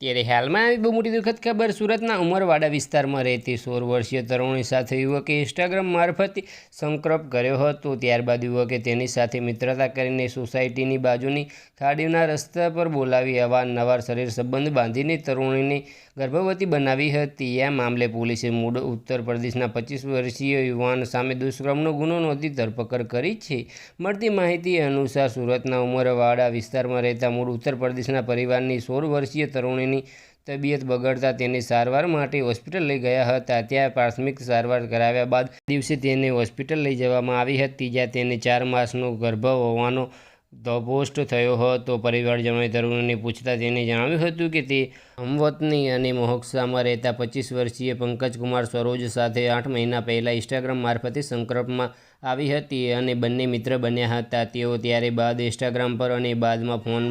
ત્યારે હાલમાં આવી બહુ મોટી દુઃખદ ખબર સુરતના ઉમરવાડા વિસ્તારમાં રહેતી સોળ વર્ષીય તરુણી સાથે યુવકે ઇન્સ્ટાગ્રામ મારફતે સંક્રપ કર્યો હતો. ત્યારબાદ યુવકે તેની સાથે મિત્રતા કરીને સોસાયટીની બાજુની ખાડીના રસ્તા પર બોલાવી અવારનવાર શરીર સંબંધ બાંધીને તરુણીને ગર્ભવતી બનાવી હતી. આ મામલે પોલીસે મૂળ ઉત્તર પ્રદેશના પચીસ વર્ષીય યુવાન સામે દુષ્કર્મનો ગુનો નોંધી ધરપકડ કરી છે. મળતી માહિતી અનુસાર સુરતના ઉમરવાડા વિસ્તારમાં રહેતા મૂળ ઉત્તર પ્રદેશના પરિવારની સોળ વર્ષીય તરુણીની તબિયત બગડતા તેને સારવાર માટે હોસ્પિટલ લઈ ગયા હતા. ત્યાં પ્રાથમિક સારવાર કરાવ્યા બાદ દિવસે તેને હોસ્પિટલ લઈ જવામાં આવી હતી, જ્યાં તેને ચાર માસનો ગર્ભ હોવાનો ધપોસ્ટ થયો હતો. પરિવારજનોએ તરુણને પૂછતા તેને જણાવ્યું હતું કે તે હમવતની અને મોહક્ષામાં રહેતા પચીસ વર્ષીય પંકજકુમાર સરોજ સાથે આઠ મહિના પહેલાં ઇન્સ્ટાગ્રામ મારફતે સંક્રમમાં આવી હતી અને બંને મિત્ર બન્યા હતા. તેઓ ત્યારે બાદ ઇન્સ્ટાગ્રામ પર અને બાદમાં ફોન